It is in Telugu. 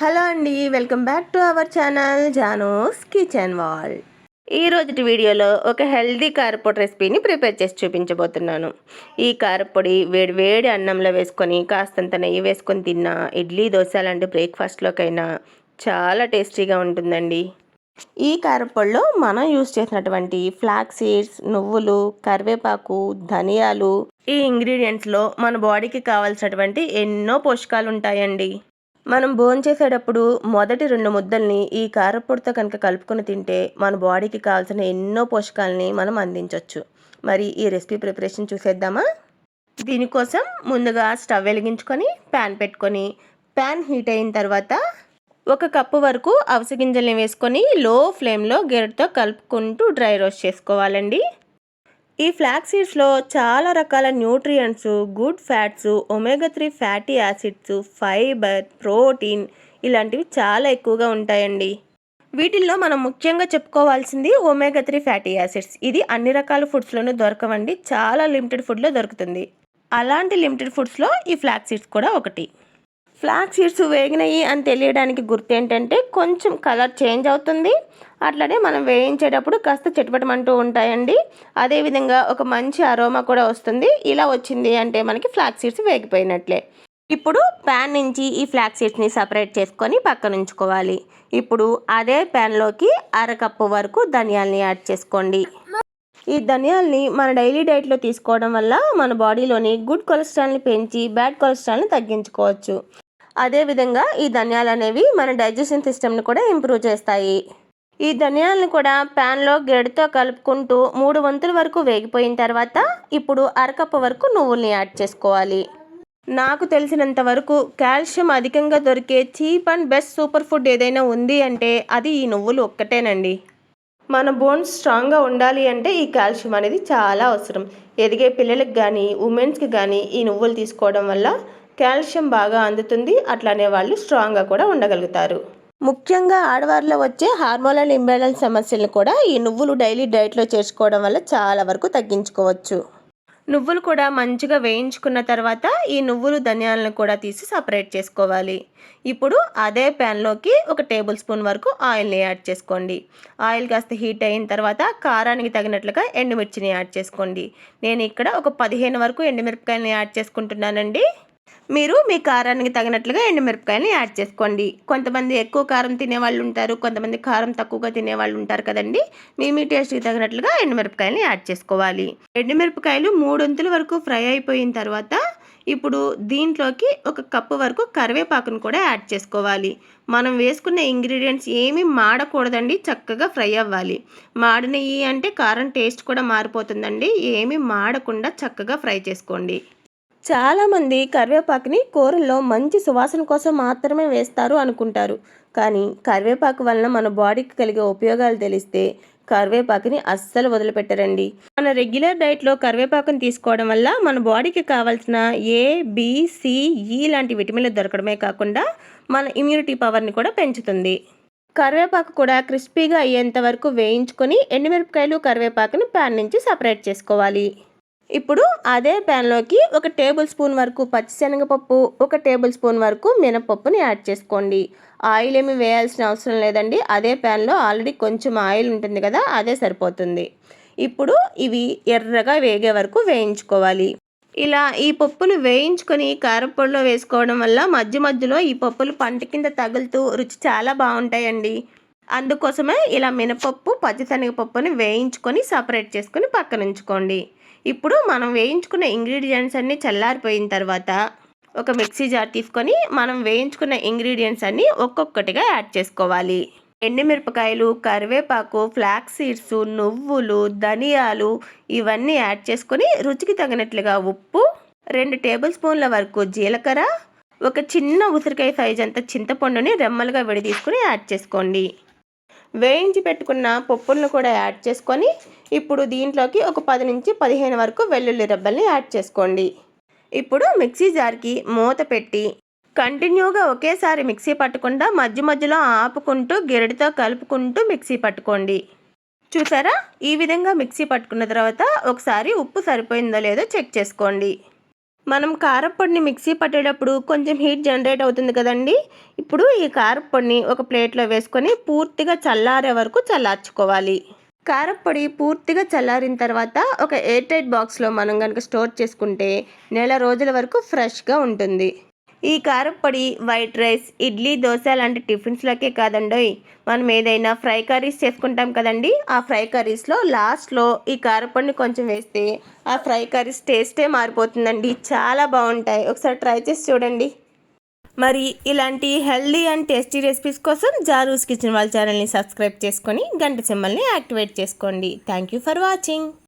హలో అండి welcome back to our channel జానోస్ kitchen వాల్. ఈ రోజుటి వీడియోలో ఒక హెల్దీ కారపొడి రెసిపీని ప్రిపేర్ చేసి చూపించబోతున్నాను. ఈ కారపొడి వేడి వేడి అన్నంలో వేసుకొని కాస్తంత నెయ్యి వేసుకొని తిన్నా ఇడ్లీ దోశ లాంటి బ్రేక్ఫాస్ట్లోకైనా చాలా టేస్టీగా ఉంటుందండి. ఈ కారపొడిలో మనం యూస్ చేసినటువంటి ఫ్లాక్ సీడ్స్ నువ్వులు కరివేపాకు ధనియాలు ఈ ఇంగ్రీడియంట్స్లో మన బాడీకి కావాల్సినటువంటి ఎన్నో పోషకాలు ఉంటాయండి మనం భోంచేసేటప్పుడు మొదటి రెండు ముద్దల్ని ఈ కారపొడితో కనుక కలుపుకొని తింటే మన బాడీకి కావాల్సిన ఎన్నో పోషకాలని మనం అందించవచ్చు మరి ఈ రెసిపీ ప్రిపరేషన్ చూసేద్దామా? దీనికోసం ముందుగా స్టవ్ వెలిగించుకొని ప్యాన్ పెట్టుకొని ప్యాన్ హీట్ అయిన తర్వాత ఒక కప్పు వరకు అవిసె గింజల్ని వేసుకొని లో ఫ్లేమ్లో గెరటితో కలుపుకుంటూ డ్రై రోస్ట్ చేసుకోవాలండి. ఈ ఫ్లాక్ సీడ్స్లో చాలా రకాల nutrients good fats omega three fatty acids fibre protein ఇలాంటివి చాలా ఎక్కువగా ఉంటాయండి. వీటిల్లో మనం ముఖ్యంగా చెప్పుకోవాల్సింది ఒమేగా త్రీ ఫ్యాటీ యాసిడ్స్ ఇది అన్ని రకాల ఫుడ్స్లోనూ దొరకవండి. చాలా లిమిటెడ్ ఫుడ్లో దొరుకుతుంది. అలాంటి లిమిటెడ్ ఫుడ్స్లో ఈ ఫ్లాక్ సీడ్స్ కూడా ఒకటి. ఫ్లాక్ సీడ్స్ వేగినాయి అని తెలియడానికి గుర్తు ఏంటంటే కొంచెం కలర్ చేంజ్ అవుతుంది. అట్లనే మనం వేయించేటప్పుడు కాస్త చిటపటమంటూ ఉంటాయండి. అదేవిధంగా ఒక మంచి అరోమా కూడా వస్తుంది. ఇలా వచ్చింది అంటే మనకి ఫ్లాక్ సీడ్స్ వేగిపోయినట్లే. ఇప్పుడు ప్యాన్ నుంచి ఈ ఫ్లాక్ సీడ్స్ని సపరేట్ చేసుకొని పక్కన ఉంచుకోవాలి. ఇప్పుడు అదే ప్యాన్లోకి అరకప్పు వరకు ధనియాల్ని యాడ్ చేసుకోండి. ఈ ధనియాల్ని మన డైలీ డైట్లో తీసుకోవడం వల్ల మన బాడీలోని గుడ్ కొలెస్ట్రాల్ని పెంచి బ్యాడ్ కొలెస్ట్రాల్ని తగ్గించుకోవచ్చు. అదేవిధంగా ఈ ధనియాలు అనేవి మన డైజెషన్ సిస్టమ్ని కూడా ఇంప్రూవ్ చేస్తాయి. ఈ ధనియాలను కూడా ప్యాన్లో గెడతో కలుపుకుంటూ మూడు వంతుల వరకు వేగిపోయిన తర్వాత ఇప్పుడు అరకప్పు వరకు నువ్వుల్ని యాడ్ చేసుకోవాలి. నాకు తెలిసినంత వరకు కాల్షియం అధికంగా దొరికే cheap and best super food ఏదైనా ఉంది అంటే అది ఈ నువ్వులు ఒక్కటేనండి. మన బోన్స్ స్ట్రాంగ్గా ఉండాలి అంటే ఈ కాల్షియం అనేది చాలా అవసరం. ఎదిగే పిల్లలకు కానీ ఉమెన్స్కి కానీ ఈ నువ్వులు తీసుకోవడం వల్ల కాల్షియం బాగా అందుతుంది. అట్లానే వాళ్ళు స్ట్రాంగ్గా కూడా ఉండగలుగుతారు. ముఖ్యంగా ఆడవారిలో వచ్చే హార్మోనల్ ఇంబ్యాలెన్స్ సమస్యలను కూడా ఈ నువ్వులు డైలీ డైట్లో చేర్చుకోవడం వల్ల చాలా వరకు తగ్గించుకోవచ్చు. నువ్వులు కూడా మంచిగా వేయించుకున్న తర్వాత ఈ నువ్వులు ధనియాలను కూడా తీసి సపరేట్ చేసుకోవాలి. ఇప్పుడు అదే ప్యాన్లోకి ఒక టేబుల్ స్పూన్ వరకు ఆయిల్ని యాడ్ చేసుకోండి. ఆయిల్ కాస్త హీట్ అయిన తర్వాత కారానికి తగినట్లుగా ఎండుమిర్చిని యాడ్ చేసుకోండి. నేను ఇక్కడ ఒక పదిహేను వరకు ఎండుమిరపకాయలని యాడ్ చేసుకుంటున్నానండి. మీరు మీ కారానికి తగినట్లుగా ఎండుమిరపకాయలని యాడ్ చేసుకోండి. కొంతమంది ఎక్కువ కారం తినేవాళ్ళు ఉంటారు కొంతమంది కారం తక్కువగా తినేవాళ్ళు ఉంటారు కదండి. మీ మీ టేస్ట్కి తగినట్లుగా ఎండుమిరపకాయలని యాడ్ చేసుకోవాలి. ఎండుమిరపకాయలు మూడొంతుల వరకు ఫ్రై అయిపోయిన తర్వాత ఇప్పుడు దీంట్లోకి ఒక కప్పు వరకు కరివేపాకును కూడా యాడ్ చేసుకోవాలి. మనం వేసుకున్న ఇంగ్రీడియంట్స్ ఏమీ మాడకూడదండి చక్కగా ఫ్రై అవ్వాలి. మాడినవి అంటే కారం టేస్ట్ కూడా మారిపోతుందండి. ఏమీ మాడకుండా చక్కగా ఫ్రై చేసుకోండి. చాలామంది కరివేపాకుని కూరల్లో మంచి సువాసన కోసం మాత్రమే వేస్తారు అనుకుంటారు. కానీ కరివేపాకు వలన మన బాడీకి కలిగే ఉపయోగాలు తెలిస్తే కరివేపాకుని అస్సలు వదిలిపెట్టరండి. మన రెగ్యులర్ డైట్లో కరివేపాకుని తీసుకోవడం వల్ల మన బాడీకి కావాల్సిన ఏ బిసిఈ e లాంటి విటమిన్లు దొరకడమే కాకుండా మన ఇమ్యూనిటీ పవర్ని కూడా పెంచుతుంది. కరివేపాకు కూడా క్రిస్పీగా అయ్యేంత వరకు వేయించుకొని ఎండుమిరపకాయలు కరివేపాకుని ప్యాన్ నుంచి సపరేట్ చేసుకోవాలి. ఇప్పుడు అదే ప్యాన్లోకి ఒక టేబుల్ స్పూన్ వరకు పచ్చిశనగపప్పు ఒక టేబుల్ స్పూన్ వరకు మినపప్పుని యాడ్ చేసుకోండి. ఆయిల్ ఏమి వేయాల్సిన అవసరం లేదండి. అదే ప్యాన్లో ఆల్రెడీ కొంచెం ఆయిల్ ఉంటుంది కదా అదే సరిపోతుంది. ఇప్పుడు ఇవి ఎర్రగా వేగే వరకు వేయించుకోవాలి. ఇలా ఈ పప్పులు వేయించుకొని కారపొడిలో వేసుకోవడం వల్ల మధ్య మధ్యలో ఈ పప్పులు పంట కింద తగులుతూ రుచి చాలా బాగుంటాయండి. అందుకోసమే ఇలా మినపప్పు పచ్చిశనగపప్పుని వేయించుకొని సపరేట్ చేసుకొని పక్కన ఉంచుకోండి ఇప్పుడు మనం వేయించుకున్న ఇంగ్రీడియంట్స్ అన్నీ చల్లారిపోయిన తర్వాత ఒక మిక్సీ జార్ తీసుకొని మనం వేయించుకున్న ఇంగ్రీడియంట్స్ అన్నీ ఒక్కొక్కటిగా యాడ్ చేసుకోవాలి. ఎండుమిరపకాయలు కరివేపాకు ఫ్లాక్స్ సీడ్స్ నువ్వులు ధనియాలు ఇవన్నీ యాడ్ చేసుకొని రుచికి తగినట్లుగా ఉప్పు రెండు టేబుల్ స్పూన్ల వరకు జీలకర్ర ఒక చిన్న ఉసిరికాయ సైజ్ అంత చింతపండుని రెమ్మలుగా విడి తీసుకుని యాడ్ చేసుకోండి. వేయించి పెట్టుకున్న పప్పులను కూడా యాడ్ చేసుకొని ఇప్పుడు దీంట్లోకి ఒక పది నుంచి పదిహేను వరకు వెల్లుల్లి రెబ్బల్ని యాడ్ చేసుకోండి. ఇప్పుడు మిక్సీ జార్కి మూత పెట్టి కంటిన్యూగా ఒకేసారి మిక్సీ పట్టకుండా మధ్య మధ్యలో ఆపుకుంటూ గిరడితో కలుపుకుంటూ మిక్సీ పట్టుకోండి. చూసారా? ఈ విధంగా మిక్సీ పట్టుకున్న తర్వాత ఒకసారి ఉప్పు సరిపోయిందో లేదో చెక్ చేసుకోండి. మనం కారప్పొడిని మిక్సీ పట్టేటప్పుడు కొంచెం హీట్ జనరేట్ అవుతుంది కదండి? ఇప్పుడు ఈ కారప్పొడిని ఒక ప్లేట్లో వేసుకొని పూర్తిగా చల్లారే వరకు చల్లార్చుకోవాలి. కారప్పొడి పూర్తిగా చల్లారిన తర్వాత ఒక ఎయిర్ టైట్ బాక్స్లో మనం కనుక స్టోర్ చేసుకుంటే నెల రోజుల వరకు ఫ్రెష్గా ఉంటుంది. ఈ కారప్పొడి వైట్ రైస్ ఇడ్లీ దోశ లాంటి టిఫిన్స్లోకే కాదండోయ్. మనం ఏదైనా ఫ్రై కర్రీస్ చేసుకుంటాం కదండి ఆ ఫ్రై కర్రీస్లో లాస్ట్లో ఈ కారప్పొడిని కొంచెం వేస్తే ఆ ఫ్రై కర్రీస్ టేస్టే మారిపోతుందండి. చాలా బాగుంటాయి. ఒకసారి ట్రై చేసి చూడండి. మరి ఇలాంటి హెల్దీ అండ్ టేస్టీ రెసిపీస్ కోసం జారూస్ కిచెన్ వాళ్ళ ఛానల్ని సబ్స్క్రైబ్ చేసుకొని గంట సింబల్ని యాక్టివేట్ చేసుకోండి. Thank you for watching.